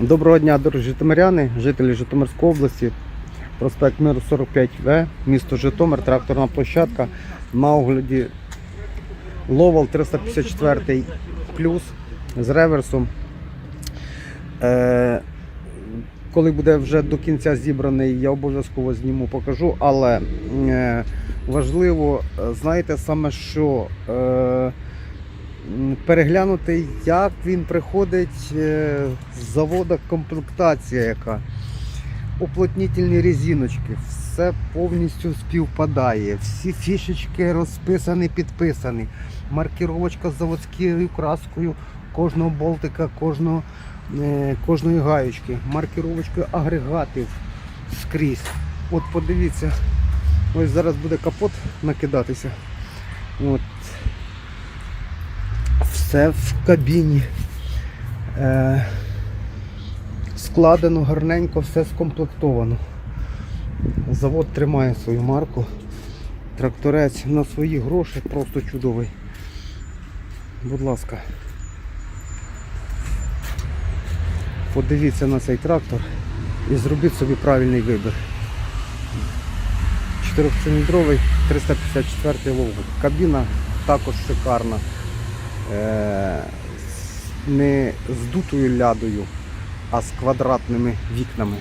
Доброго дня, дорогі житомиряни, жителі Житомирської області. Проспект Миру 45В, місто Житомир, тракторна площадка. На огляді Ловал 354 плюс з реверсом. Е, коли буде вже до кінця зібраний, я обов'язково зніму, покажу. Але е, важливо, е, знаєте, саме що. Е, переглянути, як він приходить е, з заводу комплектація яка. Уплотнітельні резиночки, все повністю співпадає. Всі фішечки розписані, підписані. Маркіровочка з заводською краскою кожного болтика, кожного, е, кожної гаючки. Маркіровочка агрегатів скрізь. От подивіться, ось зараз буде капот накидатися. От все в кабіні. Е, складено гарненько, все скомплектовано. Завод тримає свою марку. Тракторець на свої гроші просто чудовий. Будь ласка. Подивіться на цей трактор і зробіть собі правильний вибір. 4-циліндровий 354 вовк. Кабіна також шикарна не з дутою лядою, а з квадратними вікнами.